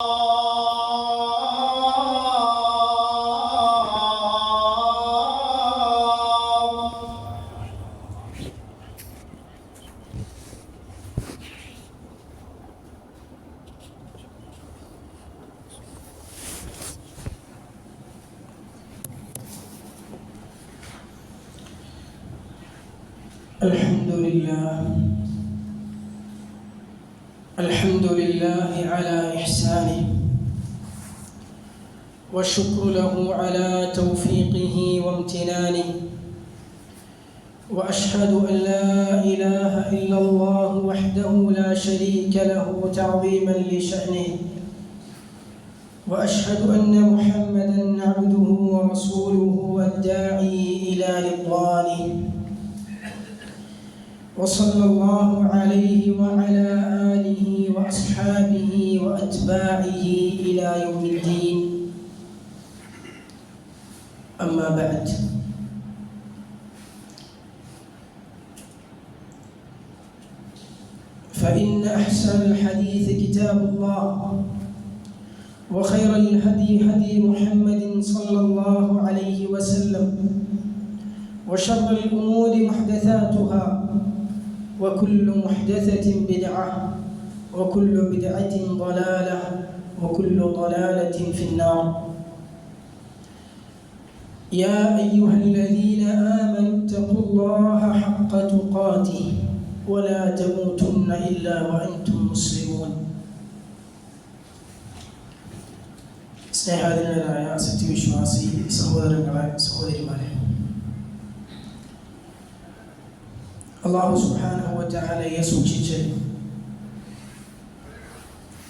Oh. والشكر له على توفيقه وامتنانه. وأشهد أن لا إله إلا الله وحده لا شريك له تعظيما لشأنه. وأشهد أن محمدا عبده ورسوله والداعي إلى رضوانه. وصلى الله عليه وعلى آله وأصحابه وأتباعه إلى يوم الدين. أما بعد. فإن أحسن الحديث كتاب الله وخير الهدي هدي محمد صلى الله عليه وسلم وشر الأمور محدثاتها وكل محدثة بدعة وكل بدعة ضلالة وكل ضلالة في النار. يا أيها الذين آمنوا اتقوا الله حق تقاته ولا تموتن إلا وأنتم مسلمون സ്നേഹാധീനരായ സത്യവിശ്വാസി സഹോദരങ്ങളെ സഹോദരിമാരെ അള്ളാഹു സുഹാനഹുവലയെ സൂക്ഷിച്ച്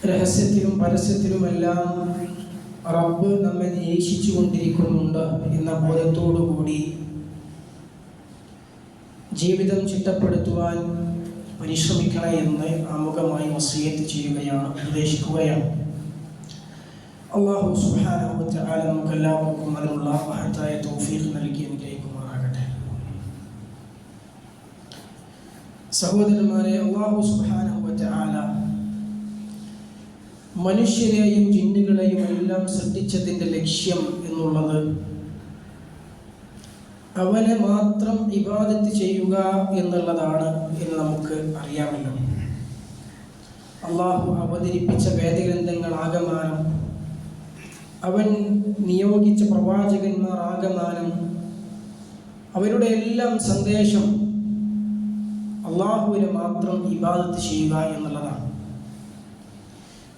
രഹസ്യത്തിലും പരസ്യത്തിലുമെല്ലാം റബ്ബ് നമ്മെ നിരീക്ഷിച്ചു കൊണ്ടിരിക്കുന്നുണ്ട് എന്ന ബോധത്തോടുകൂടി ജീവിതം ചിട്ടപ്പെടുത്തുവാൻ പരിശ്രമിക്കണേ എന്ന് ആമുഖമായി വസീയത്ത് ചെയ്യുകയാണ് ഉപദേശിക്കുകയാണ്. അള്ളാഹു സുഹാനഹുവല നമുക്ക് എല്ലാവർക്കും അതിനുള്ള മഹത്തായ തൗഫീഖ് നൽകി അനുഗ്രഹിക്കുമാറാകട്ടെ. സഹോദരന്മാരെ അള്ളാഹു സുബാനുവല മനുഷ്യരെയും ജിന്നുകളെയും എല്ലാം സൃഷ്ടിച്ചതിന്റെ ലക്ഷ്യം എന്നുള്ളത് അവനെ മാത്രം ഇബാദത്ത് ചെയ്യുക എന്നുള്ളതാണ് എന്ന് നമുക്ക് അറിയാമല്ലോ. അള്ളാഹു അവതരിപ്പിച്ച വേദഗ്രന്ഥങ്ങൾ ആകമാനം അവൻ നിയോഗിച്ച പ്രവാചകന്മാർ ആകമാനം അവരുടെ എല്ലാം സന്ദേശം അള്ളാഹുവിനെ മാത്രം ഇബാദത്ത് ചെയ്യുക എന്നുള്ളതാണ്.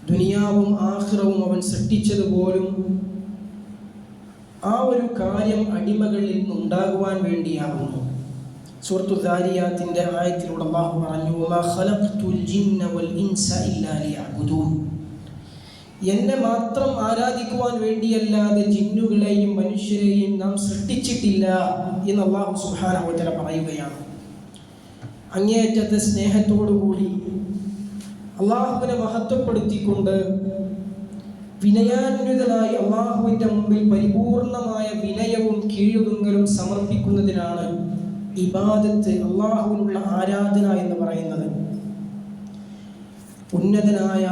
ദുനിയാവും ആഹ്റവും അവൻ സൃഷ്ടിച്ചതുപോലും ആ ഒരു കാര്യം അടിമകളിൽ നിന്നുണ്ടാകുവാൻ വേണ്ടിയാകുന്നു. സുഹൃത്തു ദാരിയാത്തിന്റെ ആയത്തിലൂടെ അള്ളാഹു പറഞ്ഞു എന്നെ മാത്രം ആരാധിക്കുവാൻ വേണ്ടിയല്ലാതെ ജിന്നുകളെയും മനുഷ്യരെയും നാം സൃഷ്ടിച്ചിട്ടില്ല എന്ന് അള്ളാഹു സുഹാനോചന പറയുകയാണ്. അങ്ങേയറ്റത്തെ സ്നേഹത്തോടുകൂടി അള്ളാഹുവിനെ മഹത്വപ്പെടുത്തിക്കൊണ്ട് വിനയാന്വിതനായി അള്ളാഹുവിന്റെ മുമ്പിൽ പരിപൂർണമായ വിനയവും കീഴുതുങ്ങലും സമർപ്പിക്കുന്നതിനാണ് ഇബാദത്ത് അള്ളാഹുവിനുള്ള ആരാധന എന്ന് പറയുന്നത്. ഉന്നതനായ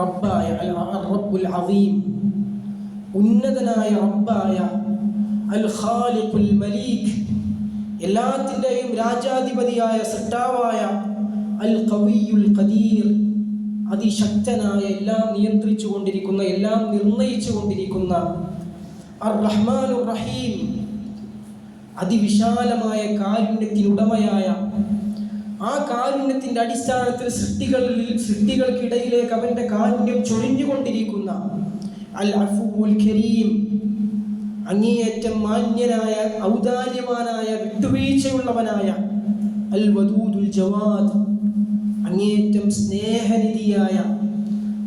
റബ്ബായ അൽ റബ്ബുൽ അസീം. ഉന്നതനായ റബ്ബായ അൽ ഖാലിഖുൽ മലീഖ് എല്ലാത്തിന്റെയും രാജാധിപതിയായ സട്ടാവായ അൽ കവിയുൽ ഖദീർ. അതിശക്തനായ എല്ലാം നിയന്ത്രിച്ചു കൊണ്ടിരിക്കുന്ന എല്ലാം നിർണയിച്ചു കൊണ്ടിരിക്കുന്ന റഹീം അതിവിശാലമായ കാരുണ്യത്തിനുടമയായ ആ കാരുണ്യത്തിന്റെ അടിസ്ഥാനത്തിൽ സൃഷ്ടികളിൽ സൃഷ്ടികൾക്കിടയിലേക്ക് അവന്റെ കാരുണ്യം ചൊരിഞ്ഞുകൊണ്ടിരിക്കുന്ന അൽ അഫുൽ കരീം അങ്ങേയറ്റം മാന്യനായ ഔദാര്യവാനായ വിട്ടുവീഴ്ചയുള്ളവനായ അൽ വദൂദുൽ ജവാദ്. അങ്ങേയറ്റം സ്നേഹനിധിയായ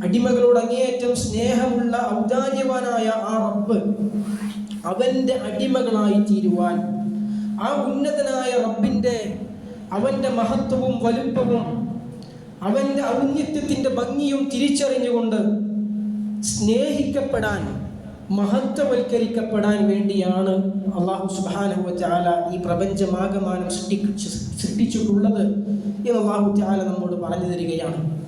അടിമകളോട് അങ്ങേയറ്റം സ്നേഹമുള്ള ഔദാര്യവാനായ ആ റബ്ബ് അവന്റെ അടിമകളായി തീരുവാൻ ആ ഉന്നതനായ റബ്ബിന്റെ അവന്റെ മഹത്വവും വലുപ്പവും അവന്റെ ഔന്നിത്യത്തിന്റെ ഭംഗിയും തിരിച്ചറിഞ്ഞുകൊണ്ട് സ്നേഹിക്കപ്പെടാൻ മഹത്വവൽക്കരിക്കപ്പെടാൻ വേണ്ടിയാണ് അള്ളാഹു സുബാനുവ ചാല ഈ പ്രപഞ്ചമാകമാനം സൃഷ്ടി സൃഷ്ടിച്ചിട്ടുള്ളത്. എന്ന് അള്ളാഹു നമ്മോട് പറഞ്ഞു തരികയാണ്.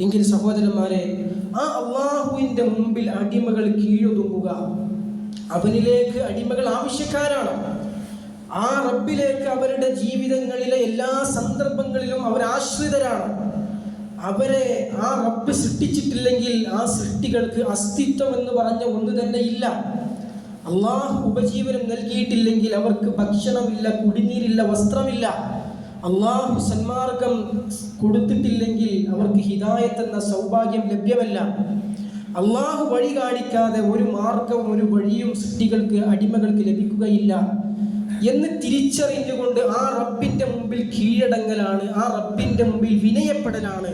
എങ്കിൽ സഹോദരന്മാരെ ആ അള്ളാഹുവിന്റെ മുമ്പിൽ അടിമകൾ കീഴൊതുങ്ങുക. അവനിലേക്ക് അടിമകൾ ആവശ്യക്കാരാണ്. ആ റബ്ബിലേക്ക് അവരുടെ ജീവിതങ്ങളിലെ എല്ലാ സന്ദർഭങ്ങളിലും അവർ ആശ്രിതരാണ്. അവരെ ആ റബ്ബ് സൃഷ്ടിച്ചിട്ടില്ലെങ്കിൽ ആ സൃഷ്ടികൾക്ക് അസ്തിത്വം എന്ന് പറഞ്ഞ ഒന്ന് തന്നെ ഇല്ല. അള്ളാഹു ഉപജീവനം നൽകിയിട്ടില്ലെങ്കിൽ അവർക്ക് ഭക്ഷണമില്ല കുടിനീരില്ല വസ്ത്രമില്ല. അള്ളാഹു സന്മാർഗം കൊടുത്തിട്ടില്ലെങ്കിൽ അവർക്ക് ഹിദായത്ത് എന്ന സൗഭാഗ്യം ലഭ്യമല്ല. അള്ളാഹു വഴി കാണിക്കാതെ ഒരു മാർഗവും ഒരു വഴിയും സൃഷ്ടികൾക്ക് അടിമകൾക്ക് ലഭിക്കുകയില്ല. എന്ന് തിരിച്ചറിഞ്ഞുകൊണ്ട് ആ റബ്ബിന്റെ മുമ്പിൽ കീഴടങ്ങലാണ് ആ റബ്ബിന്റെ മുമ്പിൽ വിനയപ്പെടലാണ്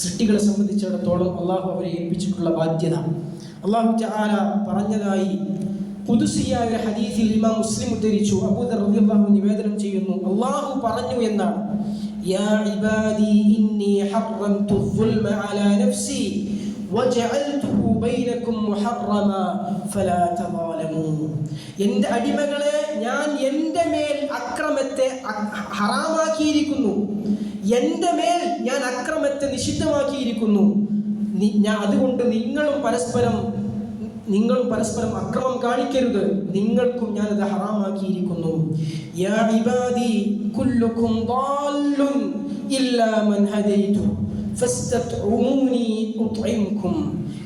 സൃഷ്ടികളെ സംബന്ധിച്ചിടത്തോളം അള്ളാഹു അവരെ ഏൽപ്പിച്ചിട്ടുള്ള ബാധ്യത. അള്ളാഹു ചാല പറഞ്ഞതായി പുതുസിയായ ഒരു ഹദീസിൽ ഇമാം മുസ്ലിം ഉദ്ധരിച്ചു. അബൂദർ റളിയല്ലാഹു നിവേദനം ചെയ്യുന്നു. അള്ളാഹു പറഞ്ഞു എന്നാണ്. യാ ഇബാദി ഇന്നി ഹറംതു ളുൽമ അലാ നഫ്സി വജഅൽതുഹു ബൈനകും മുഹറമ ഫലാ തളമു എന്റെ അടിമകളെ ഞാൻ എന്റെ മേൽ അക്രമത്തെ ഹറാമാക്കിയിരിക്കുന്നു. എന്റെ മേൽ ഞാൻ അക്രമത്തെ നിഷിദ്ധമാക്കിയിരിക്കുന്നു. അതുകൊണ്ട് നിങ്ങളും പരസ്പരം നിങ്ങളും പരസ്പരം അക്രമം കാണിക്കരുത് നിങ്ങൾക്കും ഞാനത് ഹറാമാക്കിയിരിക്കുന്നു യാ ഇബാദി കുല്ലുക്കും ضالٌ ഇല്ലാ മൻ ഹദൈതു ഫസ്തത്ഉമൂനി ഉത്ഇംകും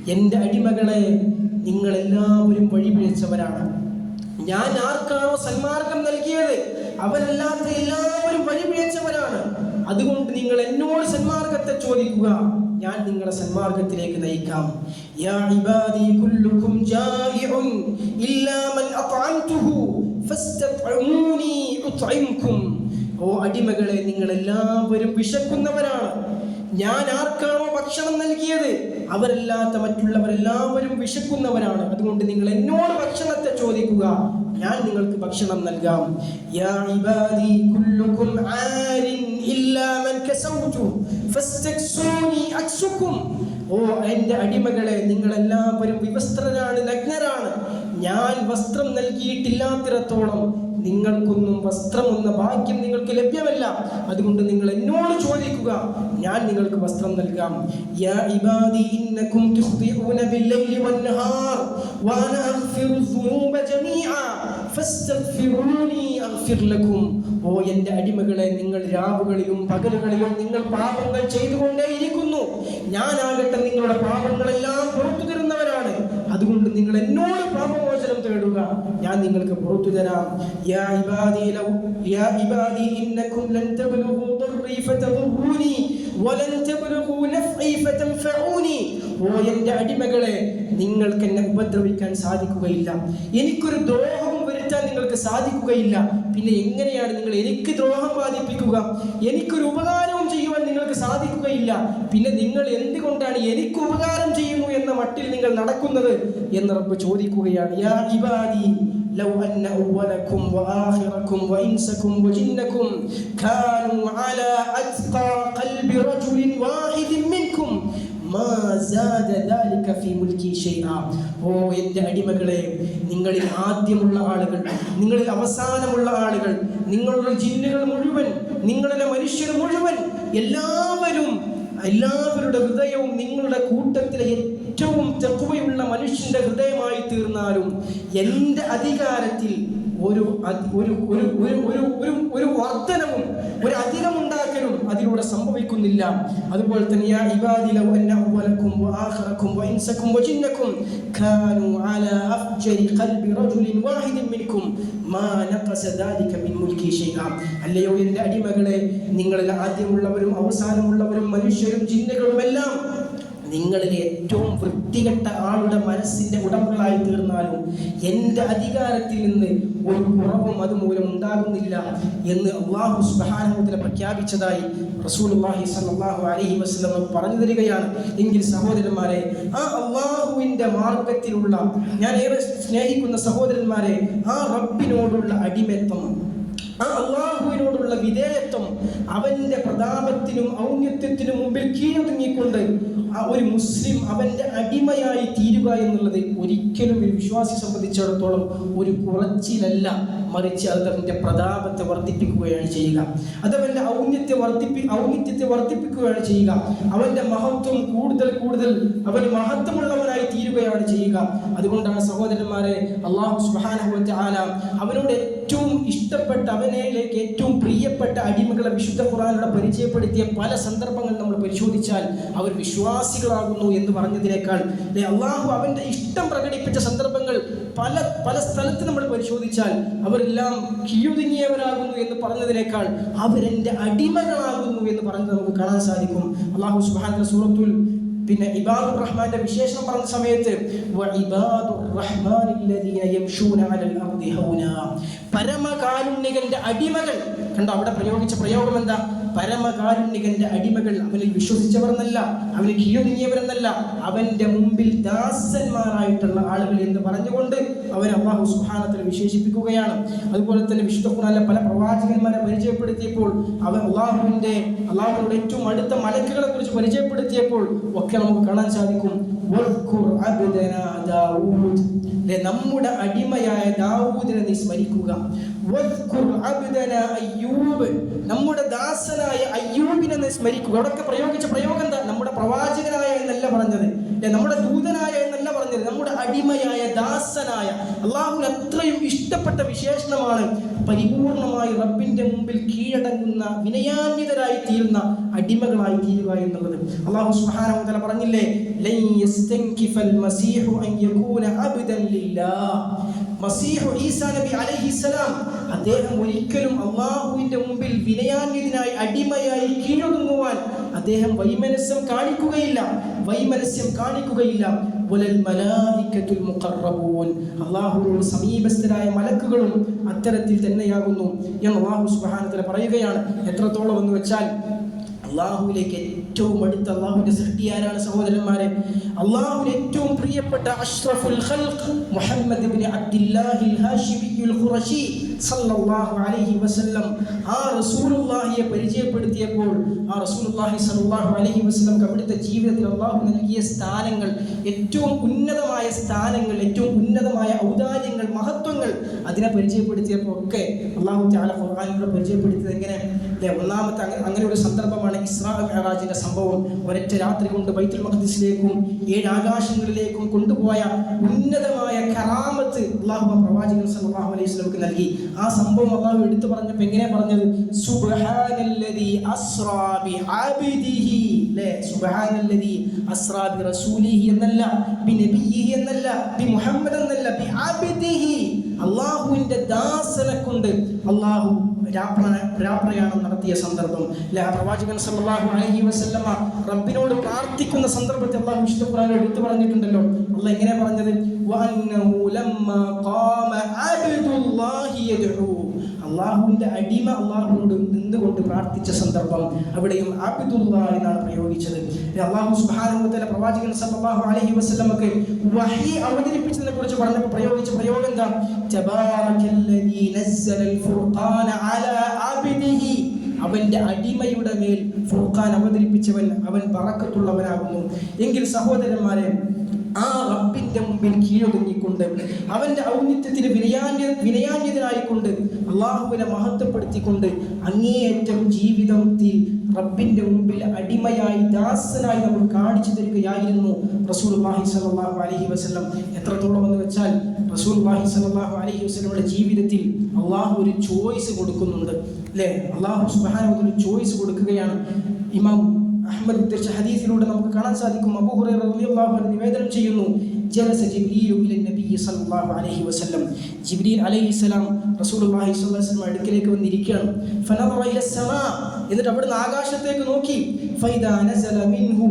എൻ്റെ അടിമകളെ നിങ്ങൾ എല്ലാവരും വഴിപിഴച്ചവരാണ് ഞാൻ ആർക്കാണോ സന്മാർഗം നൽകിയത് അവരല്ലാത്ത എല്ലാവരും വഴിപിഴച്ചവരാണ് അതുകൊണ്ട് നിങ്ങൾ എന്നോട് സന്മാർഗത്തെ ചോദിക്കുക ഞാൻ നിങ്ങളെ സന്മാർഗത്തിലേക്ക് നയിക്കാം. യാ ഇബാദി കുല്ലുക്കും ജായിഉൻ ഇല്ലാ മൻ അത്അൻതുഹു ഫസ്തത്ഉമൂനി ഉത്ഇംകും ഓ അടിമകളെ നിങ്ങൾ എല്ലാവരും വിശക്കുന്നവരാണ്. ഞാൻ ആർക്കാണോ ഭക്ഷണം നൽകിയത്? അവരല്ലാത്ത മറ്റുള്ളവരെല്ലാവരും വിശക്കുന്നവരാണ്. അതുകൊണ്ട് നിങ്ങൾ എന്നോട് ഭക്ഷണത്തെ ചോദിക്കുക. ഞാൻ നിങ്ങൾക്ക് ഭക്ഷണം നൽകാം. യാ ഇബാദി കുല്ലുകും ആരിൻ ഇല്ലാ മൻ കസൗതു ഫസ്തക്സൂനി അക്സുകും ഓ എന്റെ അടിമകളെ നിങ്ങൾ എല്ലാവരും വിവസ്ത്രരാണ് നഗ്നരാണ്. ഞാൻ വസ്ത്രം നൽകിയിട്ടില്ലാത്തിടത്തോളം നിങ്ങൾക്കൊന്നും വസ്ത്രമെന്ന ഭാഗ്യം നിങ്ങൾക്ക് ലഭ്യമല്ല. അതുകൊണ്ട് നിങ്ങൾ എന്നോട് ചോദിക്കുക ഞാൻ നിങ്ങൾക്ക് വസ്ത്രം നൽകാം. ഓ എന്റെ അടിമകളെ നിങ്ങൾ രാവുകളിലും പകലുകളിലും നിങ്ങൾ പാപങ്ങൾ ചെയ്തുകൊണ്ടേയിരിക്കുന്നു. ഞാനാകട്ടെ നിങ്ങളുടെ പാപങ്ങളെല്ലാം പുറത്തു തരുന്നവരാണ്. അതുകൊണ്ട് നിങ്ങൾ എന്നോട് അവസരം തേടുക. ഞാൻ നിങ്ങൾക്ക് പുറത്തു തരാം. യാ ലൗ യാ ഇബാദി ലൻ വലൻ ഫതൻഫഊനി. ഓ അടിമകളെ നിങ്ങൾക്ക് എന്നെ ഉപദ്രവിക്കാൻ സാധിക്കുകയില്ല. എനിക്കൊരു ദ്രോഹം വരുത്താൻ നിങ്ങൾക്ക് സാധിക്കുകയില്ല. പിന്നെ എങ്ങനെയാണ് നിങ്ങൾ എനിക്ക് ദ്രോഹം ബാധിപ്പിക്കുക? എനിക്കൊരു ഉപകാരവും ചെയ്യുക നിങ്ങൾക്ക് സാധിക്കുകയില്ല. പിന്നെ നിങ്ങൾ എന്തുകൊണ്ടാണ് എനിക്ക് ഉപകാരം ചെയ്യുന്നു എന്ന മട്ടിൽ നിങ്ങൾ നടക്കുന്നത് എന്ന് റബ്ബ് ചോദിക്കുകയാണ്. യാ ഓ എന്റെ അടിമകളെ നിങ്ങളിൽ ആദ്യമുള്ള ആളുകൾ നിങ്ങളിൽ അവസാനമുള്ള ആളുകൾ നിങ്ങളുടെ ജിന്നുകൾ മുഴുവൻ നിങ്ങളുടെ മനുഷ്യർ മുഴുവൻ എല്ലാവരും എല്ലാവരുടെ ഹൃദയവും നിങ്ങളുടെ കൂട്ടത്തിലെ ഏറ്റവും തെക്കുവയുള്ള മനുഷ്യന്റെ ഹൃദയമായി തീർന്നാലും എന്റെ അധികാരത്തിൽ ഒരു ഒരു ഒരു ഒരു ഒരു ഒരു വർധനവും ഒരു അധികമുണ്ടാക്കലും അതിലൂടെ സംഭവിക്കുന്നില്ല. അതുപോലെ തന്നെ യാ ഇബാദി ലൗ അന്ന അവലക്കും വആഖിറക്കും വഇൻസക്കും വജിന്നക്കും കാനൂ അലാ അഫ്ജരി ഖൽബി റജുലിൻ വാഹിദിൻ മിൻകും മാ നഖസ ദാലിക മിൻ മുൽക്കി ഷൈആ. അല്ലയോ എന്റെ അടിമകളെ നിങ്ങളിൽ ആദ്യമുള്ളവരും അവസാനമുള്ളവരും മനുഷ്യരും ജിന്നുകളുമെല്ലാം നിങ്ങളിൽ ഏറ്റവും വൃത്തികെട്ട ആളുടെ മനസ്സിന്റെ ഉടമകളായി തീർന്നാലും എന്റെ അധികാരത്തിൽ നിന്ന് ഒരു കുറവും അതുമൂലം ഉണ്ടാകുന്നില്ല എന്ന് അള്ളാഹു സുബാനുദ്ര പ്രഖ്യാപിച്ചതായി റസൂലുള്ളാഹി സ്വല്ലല്ലാഹു അലൈഹി വസല്ലം പറഞ്ഞു തരികയാണ്. എങ്കിൽ സഹോദരന്മാരെ ആ അള്ളാഹുവിന്റെ മാർഗത്തിലുള്ള ഞാൻ ഏറെ സ്നേഹിക്കുന്ന സഹോദരന്മാരെ ആ റബ്ബിനോടുള്ള അടിമത്വം ആ അള്ളാഹുവിനോടുള്ള വിധേയത്വം അവന്റെ പ്രതാപത്തിനും ഔന്നത്യത്തിനും മുമ്പിൽ കീഴടങ്ങിക്കൊണ്ട് ആ ഒരു മുസ്ലിം അവന്റെ അടിമയായി തീരുക എന്നുള്ളത് ഒരിക്കലും ഒരു വിശ്വാസി സംബന്ധിച്ചിടത്തോളം ഒരു കുറച്ചിലല്ല. മറിച്ച് അവന്റെ പ്രതാപത്തെ വർദ്ധിപ്പിക്കുകയാണ് ചെയ്യുക. അതവന്റെ ഔന്നത്യത്തെ വർദ്ധിപ്പി ഔന്നിത്യത്തെ വർദ്ധിപ്പിക്കുകയാണ് ചെയ്യുക. അവന്റെ മഹത്വം കൂടുതൽ കൂടുതൽ അവൻ മഹത്വമുള്ളവനായി തീരുകയാണ് ചെയ്യുക. അതുകൊണ്ടാണ് സഹോദരന്മാരെ അള്ളാഹു സുബാനഹുവറ്റ ആല അവനോട് ഏറ്റവും ഇഷ്ടപ്പെട്ട അവനിലേക്ക് ഏറ്റവും പ്രിയപ്പെട്ട അടിമകളെ വിശുദ്ധ ഖുറാനിലൂടെ പരിചയപ്പെടുത്തിയ പല സന്ദർഭങ്ങൾ നമ്മൾ പരിശോധിച്ചാൽ അവർ വിശ്വാസികളാകുന്നു എന്ന് പറഞ്ഞതിനേക്കാൾ. അള്ളാഹു അവന്റെ ഇഷ്ടം പ്രകടിപ്പിച്ച സന്ദർഭങ്ങൾ പല പല സ്ഥലത്ത് നമ്മൾ പരിശോധിച്ചാൽ അവരെല്ലാം കീഴുതുങ്ങിയവരാകുന്നു എന്ന് പറഞ്ഞതിനേക്കാൾ അവരെന്റെ അടിമകളാകുന്നു എന്ന് പറഞ്ഞത് നമുക്ക് കാണാൻ സാധിക്കും. അള്ളാഹു സുബാന സൂറത്തുൽ പിന്നെ ഇബാദുർ റഹ്മാന്റെ വിശേഷണം പറഞ്ഞ സമയത്ത് പരമകാരുണ്യകന്റെ അടിമകൾ. കണ്ടോ അവിടെ പ്രയോഗിച്ച പ്രയോഗം എന്താ? പരമകാരുണ്യകന്റെ അടിമകൾ അവനിൽ വിശ്വസിച്ചവർ എന്നല്ല അവന് കീഴൊതുങ്ങിയവരെന്നല്ല അവന്റെ മുമ്പിൽ ദാസന്മാരായിട്ടുള്ള ആളുകൾ എന്ന് പറഞ്ഞുകൊണ്ട് അവൻ അള്ളാഹു സുഹാനത്തിൽ വിശേഷിപ്പിക്കുകയാണ്. അതുപോലെ തന്നെ വിശുദ്ധ പല പ്രവാചകന്മാരെ പരിചയപ്പെടുത്തിയപ്പോൾ അവൻ അള്ളാഹുവിന്റെ അള്ളാഹുവിന്റെ ഏറ്റവും അടുത്ത മലക്കുകളെ കുറിച്ച് പരിചയപ്പെടുത്തിയപ്പോൾ ഒക്കെ നമുക്ക് കാണാൻ സാധിക്കും. നമ്മുടെ അടിമയായ ദാവൂദിനെ നീ സ്മരിക്കുക. അയ്യൂബ്. നമ്മുടെ ദാസനായ അയ്യൂബിനെ സ്മരിക്കുക. അവിടെയൊക്കെ പ്രയോഗിച്ച പ്രയോഗം എന്താ? നമ്മുടെ പ്രവാചകനായ എന്നല്ല പറഞ്ഞത്. നമ്മുടെ ദൂതനായ എന്നല്ല പറഞ്ഞത്. നമ്മുടെ അടിമയായ ദാസനായ. അള്ളാഹുവിന് അത്രയും ഇഷ്ടപ്പെട്ട വിശേഷണമാണ് പരിപൂർണമായി റബ്ബിന്റെ മുമ്പിൽ കീഴടങ്ങുന്ന വിനയാന്വിതരായി തീരുന്ന അടിമകളായി തീരുക എന്നുള്ളത്. അള്ളാഹു സുബ്ഹാനഹു വ തആല പറഞ്ഞില്ലേ? മസീഹു ഈസാ നബി അലൈഹിസ്സലാം അദ്ദേഹം ഒരിക്കലും അള്ളാഹുവിന്റെ മുമ്പിൽ വിനയാന്യതിനായി അടിമയായി കീഴൊതുങ്ങുവാൻ അദ്ദേഹം വൈമനസ്യം കാണിക്കുകയില്ല. വൈമനസ്യം കാണിക്കുകയില്ല. അള്ളാഹുവിനോട് സമീപസ്ഥരായ മലക്കുകളും അത്തരത്തിൽ തന്നെയാകുന്നു എന്ന് അള്ളാഹു സുബ്ഹാനഹു പറയുകയാണ്. എത്രത്തോളം എന്ന് വെച്ചാൽ അള്ളാഹുവിലേക്ക് ഏറ്റവും അടുത്ത അള്ളാഹുവിന്റെ സൃഷ്ടി ആരാണ് സഹോദരന്മാരെ? അള്ളാഹുവിന് ഏറ്റവും പ്രിയപ്പെട്ട അഷ്റഫുൽ ഖൽഖ് മുഹമ്മദ് ഇബ്നു അബ്ദുല്ലാഹിൽ ഹാഷിമിയുൽ ഖുറശി. ആ പരിചയപ്പെടുത്തിയപ്പോൾ ആ റസൂലുള്ളാഹി സല്ലാഹു അലൈഹി വസല്ലം അവിടുത്തെ ജീവിതത്തിൽ അള്ളാഹു നൽകിയ സ്ഥാനങ്ങൾ ഏറ്റവും ഉന്നതമായ സ്ഥാനങ്ങൾ ഏറ്റവും ഉന്നതമായ ഔദാര്യങ്ങൾ മഹത്വങ്ങൾ അതിനെ പരിചയപ്പെടുത്തിയപ്പോൾ ഒക്കെ അള്ളാഹു ചാല ഖുർആനിലൂടെ പരിചയപ്പെടുത്തിയത് എങ്ങനെ? ദേ ഒന്നാമത്തെ അങ്ങ- അങ്ങനെ ഒരു സന്ദർഭമാണ് ഇസ്രാ സംഭവം. ഒരൊറ്റ രാത്രി കൊണ്ട് ബൈത്തുൽ മഹദീസിലേക്കും ഏഴ് ആകാശങ്ങളിലേക്കും കൊണ്ടുപോയ ഉന്നതമായ കറാമത്ത് അള്ളാഹു പ്രവാചകൻ സല്ലാഹു അലൈഹി വസല്ലമക്ക് നൽകി. ആ സംഭവം അള്ളാഹു എടുത്തു പറഞ്ഞപ്പോൾ എങ്ങനെ പറഞ്ഞത്? സുബ്ഹാനല്ലദി അസ്റാ ബി അബ്ദിഹി ല്ലേ? സുബ്ഹാനല്ലദി അസ്റാ ബി റസൂലിഹി എന്നല്ല ബി നബിയിഹി എന്നല്ല ബി മുഹമ്മദ് എന്നല്ല ബി അബ്ദിഹി അള്ളാഹുവിന്റെ ദാസനെ കൊണ്ട് അള്ളാഹു രാപ്ര- രാപ്രയാണം നടത്തിയ സന്ദർഭം. അല്ലെ പ്രവാചകൻ സല്ലല്ലാഹു അലൈഹി വസ്ല്ലമ്മ റബ്ബിനോട് പ്രാർത്ഥിക്കുന്ന സന്ദർഭത്തെ അള്ളാഹു വിശുദ്ധ ഖുർആനിൽ എടുത്തു പറഞ്ഞിട്ടുണ്ടല്ലോ. അള്ളാഹ് എങ്ങനെ പറഞ്ഞത്? വഅന്നഹു ലമ്മ ഖാമ الله യദ്ഉ അള്ളാഹുവിന്റെ അടിമ അള്ളാഹുവിനോട് നിന്നുകൊണ്ട് പ്രാർത്ഥിച്ച സന്ദർഭം അവിടെയും അബ്ദുല്ലാ എന്നാണ് പ്രയോഗിച്ചത്. അള്ളാഹു സുബ്ഹാനഹു വതആല പ്രവാചകൻ സല്ലാഹു അലൈഹി വസല്ലമക്ക് വഹി അവതരിപ്പിച്ചതിനെ കുറിച്ച് പറഞ്ഞപ്പോൾ പ്രയോഗിച്ച പ്രയോഗം എന്താ? അവന്റെ അടിമയുടെ മേൽ ഫുർഖാൻ അവതരിപ്പിച്ചവൻ അവൻ പറക്കത്തുള്ളവനാകുന്നു. എങ്കിൽ സഹോദരന്മാരെ ആ റബ്ബിന്റെ മുമ്പിൽ കീഴൊതുങ്ങിക്കൊണ്ട് അവന്റെ ഔന്നിത്യത്തിന് വിനയാന്യ വിനയാന്യതനായിക്കൊണ്ട് അള്ളാഹുവിനെ മഹത്വപ്പെടുത്തിക്കൊണ്ട് അങ്ങേയറ്റം ജീവിതത്തിൽ റബ്ബിന്റെ മുമ്പിൽ അടിമയായി ദാസനായി നമ്മൾ കാണിച്ചു തരികയായിരുന്നു റസൂൽ മാഹി സലാഹു അലഹി വസ്ലം എത്രത്തോളം എന്ന് വെച്ചാൽ റസൂൽ ബാഹി സലാഹു അലഹി വസ്ലമുടെ ജീവിതത്തിൽ അള്ളാഹു ഒരു ചോയ്സ് കൊടുക്കുന്നുണ്ട്. അല്ലേ? അള്ളാഹു ഒരു ചോയ്സ് കൊടുക്കുകയാണ്. ഇമാം അഹമ്മദ് ഉദ്ധരിച്ച ഹദീസിലൂടെ നമുക്ക് കാണാൻ സാധിക്കും. അബു ഹുറൈറ റളിയല്ലാഹു അൻഹു നിവേദനം ചെയ്യുന്നു ജലസ ജിബ്രീലു ഇല നബി സല്ലല്ലാഹു അലൈഹി വസല്ലം. ജിബ്രീൽ അലൈഹി സലാം റസൂലുള്ളാഹി സ്വല്ലല്ലാഹു അലൈഹി വസല്ലം അടുക്കലേക്ക് വന്നിരിക്കുകയാണ്. ഫനറ ഇല സമാ എന്നിട്ട് അവിടുന്ന് ആകാശത്തേക്ക് നോക്കി. ഫൈദ നസല മിൻഹു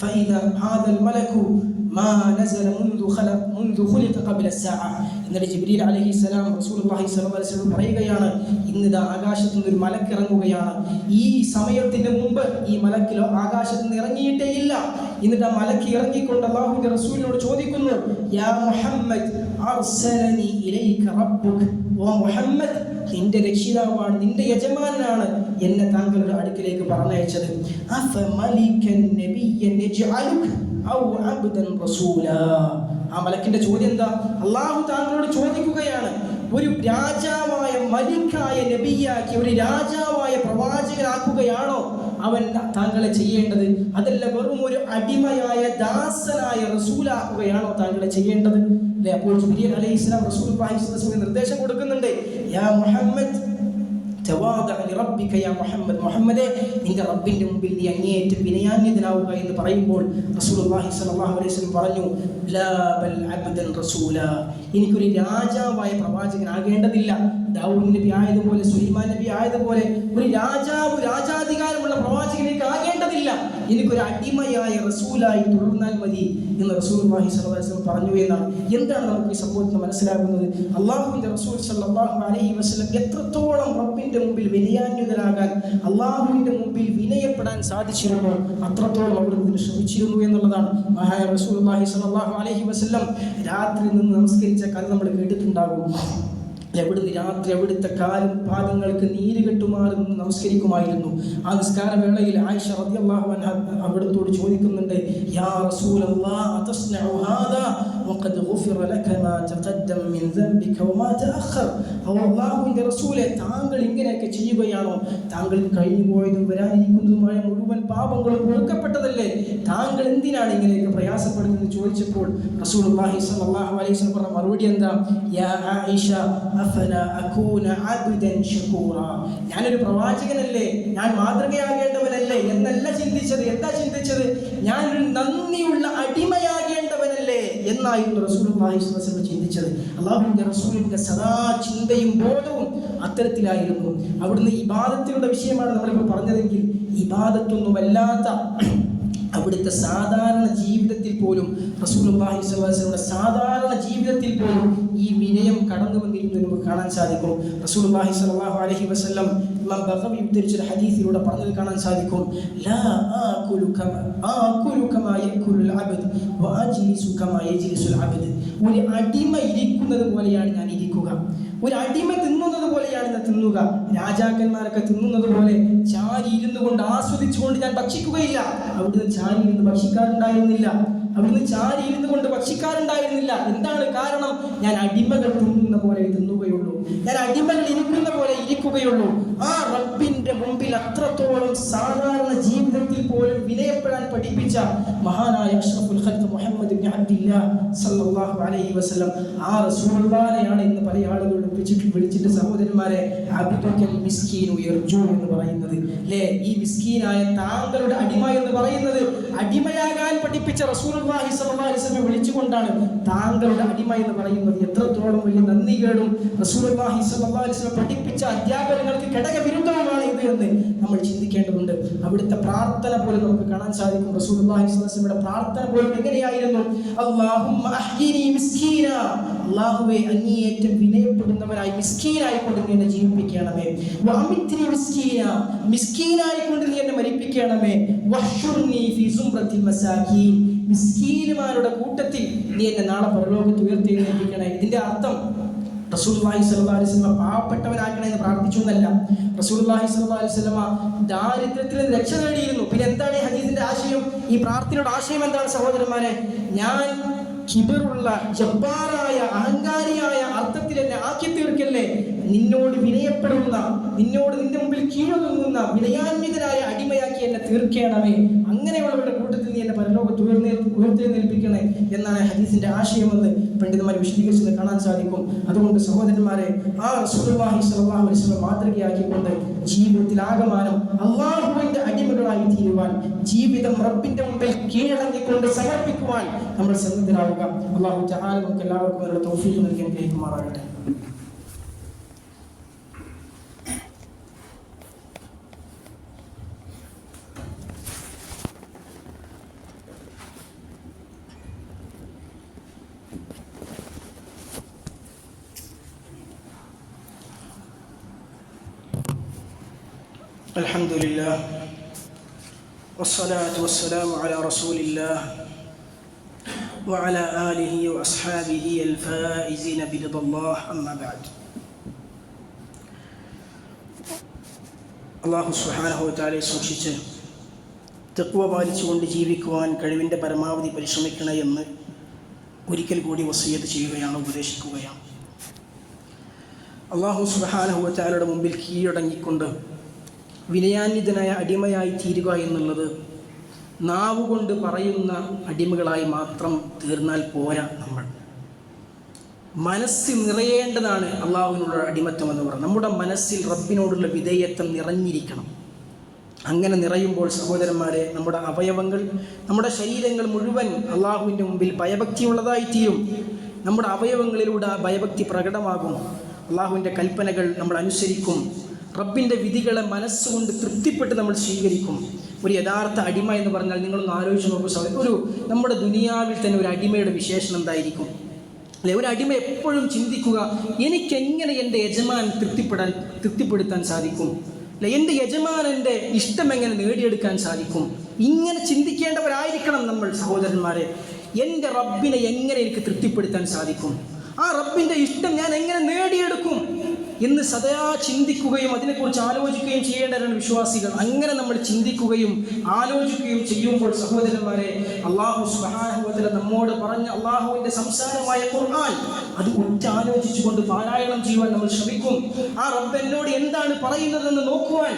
ഫൈദ ഹാദൽ മലക്കു എന്നിട്ട് ജിബ്രീൽ അലഹി സ്വലാം റസൂൽ അലൈഹി സ്വലം പറയുകയാണ് ഇന്നിത് ആകാശത്തു നിന്ന് ഒരു മലക്ക് ഇറങ്ങുകയാണ്. ഈ സമയത്തിന് മുമ്പ് ഈ മലക്കിലോ ആകാശത്ത് നിന്ന് ഇറങ്ങിയിട്ടേ ഇല്ല. എന്നിട്ട് ആ മലക്ക് ഇറങ്ങിക്കൊണ്ട് അള്ളാഹുവിന്റെ റസൂലിനോട് ചോദിക്കുന്നു യാ മുഹമ്മദ് അർസലനി ഇലൈക റബ്ബുക. ഓ മുഹമ്മദ് നിന്റെ രക്ഷിതാവാണ് നിന്റെ യജമാനാണ് എന്നെ താങ്കളുടെ അടുക്കിലേക്ക് പറഞ്ഞയച്ചത്. അഫമലിക്കൻ നബിയ നജ്അലുക. ആ മലക്കിന്റെ ചോദ്യം എന്താ? അള്ളാഹു താങ്കളോട് ചോദിക്കുകയാണ്. ഒരു രാജാവായ മലിക്കായ നബിയാക്കി ഒരു രാജാവായ പ്രവാചകനാക്കുകയാണോ അവൻ താങ്കളെ ചെയ്യേണ്ടത്? അതല്ല വെറും ഒരു അടിമയായ ദാസനായ റസൂലാക്കുകയാണോ താങ്കളെ ചെയ്യേണ്ടത്? അല്ലെ അപ്പോൾ അലൈഹി ഇസ്ലാം റസൂൽ നിർദ്ദേശം കൊടുക്കുന്നുണ്ട്. യാ മുഹമ്മദ് മുഹമ്മദ്. മുഹമ്മദേ നിന്റെ റബ്ബിന്റെ മുമ്പിൽ നീ അങ്ങേയറ്റം വിനയാന്യതനാവുക എന്ന് പറയുമ്പോൾ റസൂലുള്ളാഹി സ്വല്ലല്ലാഹു അലൈഹി വസല്ലം പറഞ്ഞു ലാ ബൽ അബ്ദൻ റസൂല. എനിക്കൊരു രാജാവായ പ്രവാചകനാകേണ്ടതില്ല. ദാവൂദ് നബി ആയതുപോലെ സുലൈമാൻ നബി ആയതുപോലെ ഒരു രാജാവ് രാജാധികാരമുള്ള പ്രവാചകനേക്ക് ആകേണ്ടതില്ല. എനിക്കൊരു അടിമയായ റസൂലായി തുടർന്നാൽ മതി എന്ന് സ്വല്ലല്ലാഹു അലൈഹി വസല്ലം പറഞ്ഞു എന്നാണ്. എന്താണ് നമുക്ക് ഈ സംഭവത്തിൽ മനസ്സിലാകുന്നത്? അള്ളാഹുവിന്റെ റസൂൽ സല്ലാഹു അലൈഹി വസ്ലം എത്രത്തോളം റബ്ബിന്റെ മുമ്പിൽ വിനയാന്യുതരാകാൻ അള്ളാഹുവിന്റെ മുമ്പിൽ വിനയപ്പെടാൻ സാധിച്ചിരുന്നു അത്രത്തോളം അവിടുന്ന് ശ്രമിച്ചിരുന്നു എന്നുള്ളതാണ് മഹായ റസൂലുള്ളാഹി സ്വല്ലല്ലാഹു അലൈഹി വസല്ലം രാത്രി നിന്ന് നമസ്കരിച്ച കഥ നമ്മൾ കേട്ടിട്ടുണ്ടാകും. എവിടുന്ന് രാത്രി എവിടുത്തെ കാലും പാദങ്ങൾക്ക് നീര് കെട്ടുമാറി നമസ്കരിക്കുമായിരുന്നു. ആ നിസ്കാര വേളയിൽ ആയിഷ റളിയല്ലാഹു അൻഹ അവിടുത്തോട് ചോദിക്കുന്നുണ്ട് യാ റസൂലല്ലാഹ് അതസ്നഉ ഹാദാ? വഖദ് ഗുഫിറ ലക മാ തഖദ്ദം മിൻ ദംബിക വമാ തഅഖർ ഓ അല്ലാഹുവിന്റെ റസൂലെ താങ്കൾ ഇങ്ങനെയൊക്കെ ചെയ്യുകയാണോ? താങ്കൾ കഴിഞ്ഞു പോയതും വരാനിരിക്കുന്നതുമായ മുഴുവൻ പാപങ്ങളും പൊറുക്കപ്പെട്ടതല്ലേ താങ്കൾ എന്തിനാണ് ഇങ്ങനെയൊക്കെ പ്രയാസപ്പെടുന്നത് ചോദിച്ചപ്പോൾ റസൂലുള്ളാഹി സ്വല്ലല്ലാഹു അലൈഹി വസല്ലം പറഞ്ഞ മറുപടി എന്താ? യാ ആയിഷ അഫല അകൂന അബ്ദൻ ശകൂറ. ഞാനൊരു പ്രവാചകനല്ലേ? ഞാൻ മാതൃകയാകേണ്ടവനല്ലേ? എന്നല്ല ചിന്തിച്ചത് എന്താ ചിന്തിച്ചത്? ഞാനൊരു നന്ദിയുള്ള അടിമയാകേണ്ടവനല്ലേ എന്നായിരുന്നു അലൈഹി വസല്ലം ചിന്തിച്ചത്. അള്ളാഹുവിന്റെ റസൂലിന്റെ സദാ ചിന്തയും ബോധവും അത്തരത്തിലായിരുന്നു. അവിടുന്ന് ഇബാദത്തിലുള്ള വിഷയമാണ് നമ്മളിപ്പോൾ പറഞ്ഞതെങ്കിൽ ഇബാദത്തൊന്നുമല്ലാത്ത അവിടുത്തെ സാധാരണ ജീവിതത്തിൽ പോലും റസൂലുള്ളാഹി സ്വലാസിയുടെ സാധാരണ ജീവിതത്തിൽ പോലും ഈ വിനയം കടന്നു വന്നിരുന്നു നമുക്ക് കാണാൻ സാധിക്കും. റസൂലുള്ളാഹി സ്വല്ലല്ലാഹു അലൈഹി വസല്ലം ഇമാം ബഗവി ഉദ്ധരിച്ചൊരു ഹദീസിലൂടെ പറഞ്ഞത് കാണാൻ സാധിക്കും. ഒരു അടിമ ഇരിക്കുന്നത് പോലെയാണ് ഞാൻ ഇരിക്കുക. ഒരു അടിമ തിന്നുന്നത് പോലെയാണ് ഞാൻ തിന്നുക. രാജാക്കന്മാരൊക്കെ തിന്നുന്നത് പോലെ ചാരി ഇരുന്നു കൊണ്ട് ആസ്വദിച്ചുകൊണ്ട് ഞാൻ ഭക്ഷിക്കുകയില്ല. അവിടുന്ന് ചാരി ഇരുന്ന് ഭക്ഷിക്കാറുണ്ടായിരുന്നില്ല. അവിടുന്ന് ചാരി ഇരുന്നു കൊണ്ട് ഭക്ഷിക്കാറുണ്ടായിരുന്നില്ല. എന്താണ് കാരണം? ഞാൻ അടിമകൾ തിന്നുന്ന പോലെ തിന്നുകയുള്ളൂ. ഞാൻ അടിമകൾ ഇരിക്കുന്ന പോലെ ഇരിക്കുകയുള്ളൂ ആ റബ്ബിന്റെ മുമ്പിൽ അത്രത്തോളം സാധാരണ ജീവിതത്തിൽ പോലും പഠിപ്പിച്ച മഹാനായ അഷ്റഫുൽ ഖൽഖ് മുഹമ്മദ് ഇബ്നു അബ്ദില്ലാ സല്ലല്ലാഹു അലൈഹി വസല്ലം. ആ റസൂലുള്ളാഹിനെയാണ് ഇന്ന് പല ആളുകളും വിളിച്ചിട്ട് വിളിച്ചിട്ട് സഹോദരന്മാരെ അബ്ദുൽ മിസ്കീൻ ഉയർജു എന്ന് പറയുന്നത്. അല്ലേ ഈ മിസ്കീനായ താങ്കളുടെ അടിമ എന്ന് പറയുന്നത് അടിമയാകാൻ പഠിപ്പിച്ച റസൂലുള്ളാഹി സല്ലല്ലാഹു അലൈഹി വസല്ലം വിളിച്ചുകൊണ്ടാണ്. താങ്കളുടെ അടിമ എന്ന് പറയുന്നത് എത്രത്തോളം വലിയ നന്ദികേടും റസൂലുള്ളാഹി സല്ലല്ലാഹു അലൈഹി വസല്ലം പഠിപ്പിച്ച അധ്യാപനങ്ങൾക്ക് ഘടകവിരുദ്ധവുമാണ് ഇത് എന്ന് നമ്മൾ ചിന്തിക്കേണ്ടതുണ്ട്. അവിടുത്തെ പ്രാർത്ഥന പോലെ നമുക്ക് കാണാൻ സാധിക്കും. അലൈഹി വസല്ലമയുടെ പ്രാർത്ഥന പോലും എങ്ങനെയായിരുന്നു? അല്ലാഹുവേ അങ്ങേയറ്റം വിനയപ്പെടുന്നവനായി മിസ്കീനായി കൊണ്ട് നീ എന്നെ ജീവിപ്പിക്കണമേ. വാമിത്രി മിസ്കീന. മിസ്കീനായി കൊണ്ട് നീ എന്നെ മരിപ്പിക്കണമേ. വഷുർനി ഫീ സുംറത്തിൽ മസാകീൻ. മിസ്കീനുമാരുടെ കൂട്ടത്തിൽ നീ എന്നെ നാളെ പരലോകത്ത് ഉയർത്തെഴുന്നേൽപ്പിക്കണേ ഇതിന്റെ അർത്ഥം റസൂലുള്ളാഹി സല്ലല്ലാഹി അലൈഹി വസല്ലം പാവപ്പെട്ടവരാക്കണേ എന്ന് പ്രാർത്ഥിച്ചു എന്നല്ല. റസൂലുള്ളാഹി സല്ലല്ലാഹി അലൈഹി വസല്ലമ ദാരിദ്ര്യത്തിൽ രക്ഷ നേടിയിരുന്നു. പിന്നെ എന്താണ് ഹദീസിന്റെ ആശയം? ഈ പ്രാർത്ഥനയുടെ ആശയം എന്താണ് സഹോദരന്മാരെ? ഞാൻ കിബറുള്ള ജബ്ബാറായ അഹങ്കാരിയായ അർത്ഥത്തിൽ എന്നെ ആക്കി തീർക്കല്ലേ നിന്നോട് വിനയപ്പെടുന്ന നിന്നോട് നിന്റെ മുമ്പിൽ കീഴൊതുങ്ങുന്ന വിനയാന്വിതനായ അടിമയാക്കി എന്നെ തീർക്കണമേ. അങ്ങനെയുള്ളവരുടെ കൂട്ടത്തിൽ നീ എന്നെ പരലോകത്ത് ഉയർന്നേ ഉയർത്തെഴുന്നേൽപ്പിക്കണേ എന്നാണ് ഹദീസിന്റെ ആശയമെന്ന് പണ്ഡിതന്മാർ വിശദീകരിച്ചത് കാണാൻ സാധിക്കും. അതുകൊണ്ട് സഹോദരന്മാരെ ആ സുഖവാഹി വസല്ലം മാതൃകയാക്കിക്കൊണ്ട് ജീവിതത്തിൽ ആകമാനം അള്ളാഹുവിന്റെ അടിമകളായി തീരുവാൻ ജീവിതം റബ്ബിന്റെ മുമ്പിൽ കീഴടങ്ങിക്കൊണ്ട് സമർപ്പിക്കുവാൻ നമ്മൾ ഉണ്ടാകാം അള്ളാഹു ജഹാൻ നമുക്ക് എല്ലാവർക്കും ഒരു തോഫീക്ക് നൽകി അനുഗ്രഹിക്കുമാറാകട്ടെ الحمد لله والصلاة والسلام على رسول الله وعلى آله وأصحابه الفائزين برضا الله أما بعد അള്ളാഹു സുഹാനഹുത്താലെ സൂക്ഷിച്ച് തെക്കുവ പാലിച്ചുകൊണ്ട് ജീവിക്കുവാൻ കഴിവിൻ്റെ പരമാവധി പരിശ്രമിക്കണേ എന്ന് ഒരിക്കൽ കൂടി വസീയത്ത് ചെയ്യുകയാണ് ഉപദേശിക്കുകയാണ് അള്ളാഹു സുബാനഹുവറ്റാലയുടെ മുമ്പിൽ കീഴടങ്ങിക്കൊണ്ട് വിനയാന്വിതനായ അടിമയായി തീരുക എന്നുള്ളത് നാവുകൊണ്ട് പറയുന്ന അടിമകളായി മാത്രം തീർന്നാൽ പോരാ നമ്മൾ. മനസ്സ് നിറയേണ്ടതാണ് അള്ളാഹുവിനുള്ള അടിമത്വം എന്ന് പറയുന്നത്. നമ്മുടെ മനസ്സിൽ റബ്ബിനോടുള്ള വിധേയത്വം നിറഞ്ഞിരിക്കണം. അങ്ങനെ നിറയുമ്പോൾ സഹോദരന്മാരെ നമ്മുടെ അവയവങ്ങൾ നമ്മുടെ ശരീരങ്ങൾ മുഴുവൻ അള്ളാഹുവിന്റെ മുമ്പിൽ ഭയഭക്തിയുള്ളതായി തീരും. നമ്മുടെ അവയവങ്ങളിലൂടെ ആ ഭയഭക്തി പ്രകടമാകും. അള്ളാഹുവിന്റെ കൽപ്പനകൾ നമ്മൾ അനുസരിക്കും. റബ്ബിന്റെ വിധികളെ മനസ്സുകൊണ്ട് തൃപ്തിപ്പെട്ട് നമ്മൾ സ്വീകരിക്കും. ഒരു യഥാർത്ഥ അടിമ എന്ന് പറഞ്ഞാൽ നിങ്ങളൊന്ന് ആലോചിച്ച് നോക്കൂ സാധിക്കും ഒരു നമ്മുടെ ദുനിയാവിൽ തന്നെ ഒരു അടിമയുടെ വിശേഷണം എന്തായിരിക്കും? അല്ലെ ഒരു അടിമ എപ്പോഴും ചിന്തിക്കുക എനിക്കെങ്ങനെ എന്റെ യജമാൻ തൃപ്തിപ്പെടാൻ തൃപ്തിപ്പെടുത്താൻ സാധിക്കും? അല്ലെ എന്റെ യജമാനന്റെ ഇഷ്ടം എങ്ങനെ നേടിയെടുക്കാൻ സാധിക്കും? ഇങ്ങനെ ചിന്തിക്കേണ്ടവരായിരിക്കണം നമ്മൾ സഹോദരന്മാരെ. എന്റെ റബ്ബിനെ എങ്ങനെ എനിക്ക് തൃപ്തിപ്പെടുത്താൻ സാധിക്കും? ആ റബ്ബിന്റെ ഇഷ്ടം ഞാൻ എങ്ങനെ നേടിയെടുക്കും? എന്ന് സദാ ചിന്തിക്കുകയും അതിനെക്കുറിച്ച് ആലോചിക്കുകയും ചെയ്യേണ്ടവരാണ് വിശ്വാസികൾ. അങ്ങനെ നമ്മൾ ചിന്തിക്കുകയും ആലോചിക്കുകയും ചെയ്യുമ്പോൾ സഹോദരന്മാരെ അള്ളാഹു സുബാനുഭവത്തിൽ നമ്മോട് പറഞ്ഞ അള്ളാഹുവിന്റെ സംസാരമായ ഖുർആൻ അത് ഉറ്റാലോചിച്ചുകൊണ്ട് പാരായണം ചെയ്യുവാൻ നമ്മൾ ശ്രമിക്കും. ആ റബ്ബ് എന്നോട് എന്താണ് പറയുന്നതെന്ന് നോക്കുവാൻ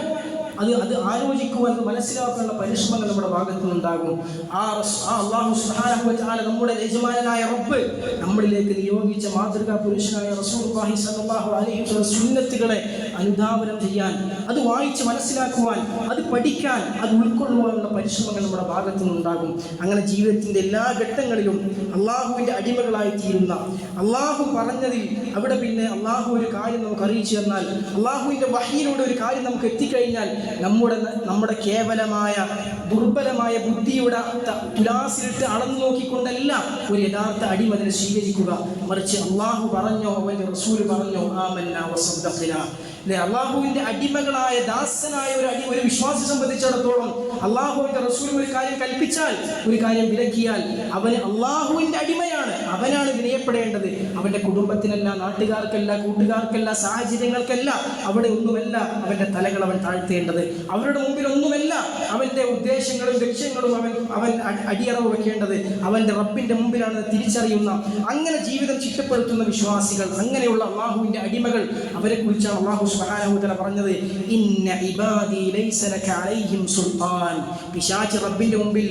അത് അത് ആലോചിക്കുവാൻ മനസ്സിലാക്കാനുള്ള പരിശ്രമങ്ങൾ നമ്മുടെ ഭാഗത്തു നിന്നുണ്ടാകും ആ ആ അള്ളാഹു സുഹാന നമ്മുടെ യജമാനായ റബ്ബ് നമ്മളിലേക്ക് നിയോഗിച്ച മാതൃകാ പുരുഷനായ റസൂലുള്ളാഹി സ്വല്ലല്ലാഹു അലൈഹി സുന്നത്തുകളെ അനുധാവനം ചെയ്യാൻ അത് വായിച്ച് മനസ്സിലാക്കുവാൻ അത് പഠിക്കാൻ അത് ഉൾക്കൊള്ളുവാനുള്ള പരിശ്രമങ്ങൾ നമ്മുടെ ഭാഗത്തു നിന്നുണ്ടാകും അങ്ങനെ ജീവിതത്തിന്റെ എല്ലാ ഘട്ടങ്ങളിലും അള്ളാഹുവിന്റെ അടിമകളായി തീരുന്ന അള്ളാഹു പറഞ്ഞതിൽ അവിടെ പിന്നെ അള്ളാഹു ഒരു കാര്യം നമുക്ക് അറിയിച്ചു തന്നാൽ അള്ളാഹുവിന്റെ വഹിയിലൂടെ ഒരു കാര്യം നമുക്ക് എത്തിക്കഴിഞ്ഞാൽ നമ്മുടെ നമ്മുടെ കേവലമായ ദുർബലമായ ബുദ്ധിയുടെ തുലാസിലിട്ട് അളന്നു നോക്കിക്കൊണ്ടല്ല ഒരു യഥാർത്ഥ അടിമതിനെ സ്വീകരിക്കുക. മറിച്ച് അള്ളാഹു പറഞ്ഞോ അവന്റെ റസൂൽ പറഞ്ഞോ വസദ്ദഖിന അല്ലെ? അള്ളാഹുവിന്റെ അടിമകളായ ദാസനായ ഒരു അടി ഒരു വിശ്വാസി സംബന്ധിച്ചിടത്തോളം അള്ളാഹുവിന്റെ റസൂൽ ഒരു കാര്യം കൽപ്പിച്ചാൽ ഒരു കാര്യം വിലക്കിയാൽ അവന് അള്ളാഹുവിന്റെ അടിമയാണ്. അവനാണ് വിനയപ്പെടേണ്ടത്. അവന്റെ കുടുംബത്തിനല്ല നാട്ടുകാർക്കല്ല കൂട്ടുകാർക്കല്ല സാഹചര്യങ്ങൾക്കല്ല അവിടെ ഒന്നുമല്ല അവന്റെ തലകൾ അവൻ താഴ്ത്തേണ്ടത്. അവരുടെ മുമ്പിൽ ഒന്നുമല്ല അവന്റെ ഉദ്ദേശങ്ങളും ലക്ഷ്യങ്ങളും അവൻ അവൻ അടിയറവ് വെക്കേണ്ടത്. അവന്റെ റബ്ബിന്റെ മുമ്പിലാണ് തിരിച്ചറിയുന്ന അങ്ങനെ ജീവിതം ചിട്ടപ്പെടുത്തുന്ന വിശ്വാസികൾ അങ്ങനെയുള്ള അള്ളാഹുവിന്റെ അടിമകൾ അവരെ കുറിച്ചാണ് അള്ളാഹു സുബ്ഹാനഹു പറഞ്ഞത്. ഇന്ന ഇബാദി ലൈസ ലക അലൈഹിം സുൽത്താൻ. പിശാച് റബ്ബിന്റെ മുമ്പിൽ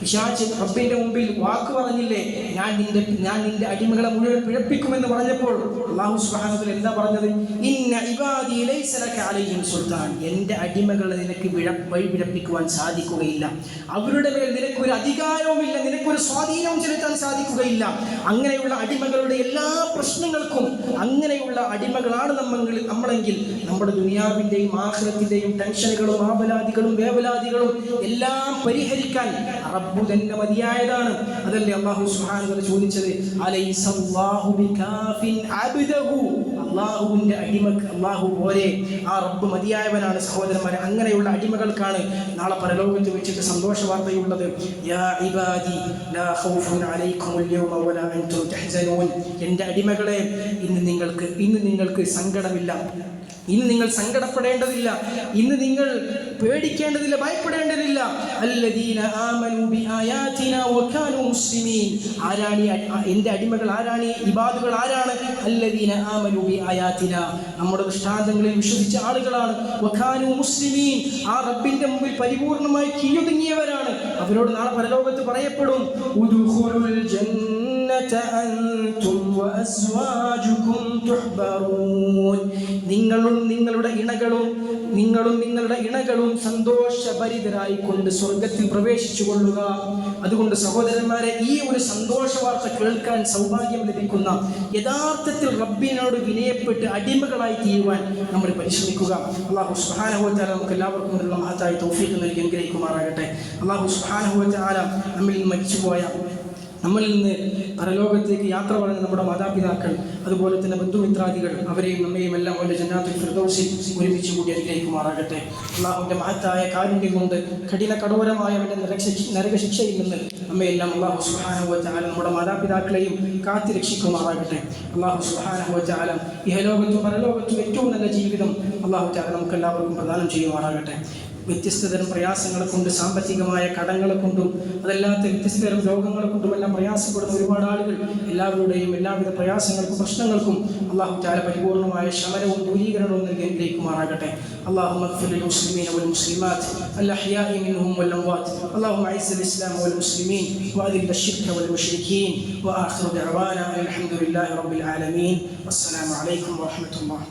പിശാച് റബ്ബിന്റെ മുമ്പിൽ വാക്ക് പറഞ്ഞില്ലേ? ഞാൻ നിന്റെ ഞാൻ നിന്റെ അടിമകളെ മുഴുവൻ പിഴപ്പിക്കുമെന്ന് പറഞ്ഞപ്പോൾ അള്ളാഹു സുബ്ഹാനഹു എന്താ പറഞ്ഞത്? ഇന്ന ഇബാദി അലൈഹിം സുൽത്താൻ. എന്റെ അടിമകളെ നിനക്ക് വിഴ വഴി പിഴപ്പിക്കുവാൻ സാധിക്കുകയില്ല. അവരുടെ മേൽ നിനക്കൊരു അധികാരവുമില്ല. നിനക്കൊരു സ്വാധീനവും ചെലുത്താൻ സാധിക്കുകയില്ല. അങ്ങനെയുള്ള അടിമകളുടെ എല്ലാ പ്രശ്നങ്ങൾക്കും അങ്ങനെയുള്ള അടിമകളാണ് നമ്മൾ നമ്മളെങ്കിൽ നമ്മുടെ ദുനിയാവിന്റെയും ആഹ്ലത്തിന്റെയും ടെൻഷനുകളും ആവലാദികളും വേവലാദികളും എല്ലാം പരിഹരിക്കാൻ റബ്ബു തന്നെ മതിയായതാണ്. അതല്ലേ അള്ളാഹു സുബ്ഹാനഹു ചോദിച്ചത്? അള്ളാഹുവിന്റെ അടിമക്ക് അള്ളാഹു പോലെ ആ റബ്ബ് മതിയായവനാണ് സഹോദരന്മാരെ. അങ്ങനെയുള്ള അടിമകൾക്കാണ് നാളെ പരലോകത്ത് വെച്ചിട്ട് സന്തോഷ വാർത്തയുള്ളത്. എന്റെ അടിമകളെ ഇന്ന് നിങ്ങൾക്ക് ഇന്ന് നിങ്ങൾക്ക് സങ്കടമില്ല. ഇന്ന് നിങ്ങൾ സങ്കടപ്പെടേണ്ടതില്ല. ഇന്ന് നിങ്ങൾ പേടിക്കേണ്ടതില്ല ഭയപ്പെടേണ്ടതില്ല. അല്ലദീന ആമനു വകാനു മുസ്ലിമീൻ. എന്റെ അടിമകൾ ആരാണ്? ഇബാദുകൾ ആരാണ്? അല്ലദീന ആമനു ആയാത്തിന നമ്മുടെ ദൃഷ്ടാന്തങ്ങളിൽ വിശ്വസിച്ച ആളുകളാണ്. വകാനു മുസ്ലിമീൻ. ആ റബ്ബിന്റെ മുമ്പിൽ പരിപൂർണമായി കീഴൊതുങ്ങിയവരാണ് അവരോട് നാളെ പരലോകത്ത് പറയപ്പെടും നിങ്ങളും നിങ്ങളുടെ ഇണകളും നിങ്ങളും നിങ്ങളുടെ ഇണകളും സന്തോഷഭരിതരായിക്കൊണ്ട് സ്വർഗത്തിൽ പ്രവേശിച്ചു കൊള്ളുക. അതുകൊണ്ട് സഹോദരന്മാരെ ഈ ഒരു സന്തോഷ വാർത്ത കേൾക്കാൻ സൗഭാഗ്യം ലഭിക്കുന്ന യഥാർത്ഥത്തിൽ റബ്ബിനോട് വിനയപ്പെട്ട് അടിമകളായി തീരുവാൻ നമ്മൾ പരിശ്രമിക്കുക. അള്ളാഹു സുഹാനഹുവറ്റാല നമുക്ക് എല്ലാവർക്കും ഇതിനുള്ള മഹത്തായി തൗഫീഖ് നൽകി അനുഗ്രഹിക്കുമാറാകട്ടെ. അള്ളാഹു സുഹാനഹുവറ്റാല നമ്മിൽ മരിച്ചുപോയ നമ്മളിൽ നിന്ന് പരലോകത്തേക്ക് യാത്ര പറഞ്ഞ നമ്മുടെ മാതാപിതാക്കൾ അതുപോലെ തന്നെ ബന്ധുമിത്രാദികൾ അവരെയും നമ്മയും എല്ലാം പോലെ ജന്നാത്തിൽ ഫിർദൗസിൽ ഒരുമിച്ച് കൂടി അനുഗ്രഹിക്കുമാറാകട്ടെ. അള്ളാഹുവിന്റെ മഹത്തായ കാരുണ്യം കൊണ്ട് കഠിന കടോരമായ അവന്റെ നരക നരകശിക്ഷയിൽ നിന്ന് നമ്മയെല്ലാം അള്ളാഹു സുഹാനുവച്ചാല നമ്മുടെ മാതാപിതാക്കളെയും കാത്തി രക്ഷിക്കുമാറാകട്ടെ. അള്ളാഹു സുഹാനുവച്ചാല ഇഹലോകത്തും പരലോകത്തും ഏറ്റവും നല്ല ജീവിതം അള്ളാഹു ചാല നമുക്ക് എല്ലാവർക്കും പ്രദാനം ചെയ്യുമാറാകട്ടെ. വ്യത്യസ്ത തരം പ്രയാസങ്ങളെ കൊണ്ട് സാമ്പത്തികമായ കടങ്ങളെ കൊണ്ടും അതല്ലാത്ത വ്യത്യസ്ത തരം രോഗങ്ങളെ കൊണ്ടും എല്ലാം പ്രയാസപ്പെടുന്ന ഒരുപാട് ആളുകൾ എല്ലാവരുടെയും എല്ലാവിധ പ്രയാസങ്ങൾക്കും പ്രശ്നങ്ങൾക്കും അള്ളാഹു താല പരിപൂർണമായ ശമനവും ദൂരീകരണവും നൽകി അനുഗ്രഹിക്കുമാറാകട്ടെ اللهم اغفر للمسلمين والمسلمات الاحياء منهم والاموات اللهم اعز الاسلام والمسلمين واذل الشرك والمشركين واخر دعوانا ان الحمد لله رب العالمين والسلام عليكم ورحمه الله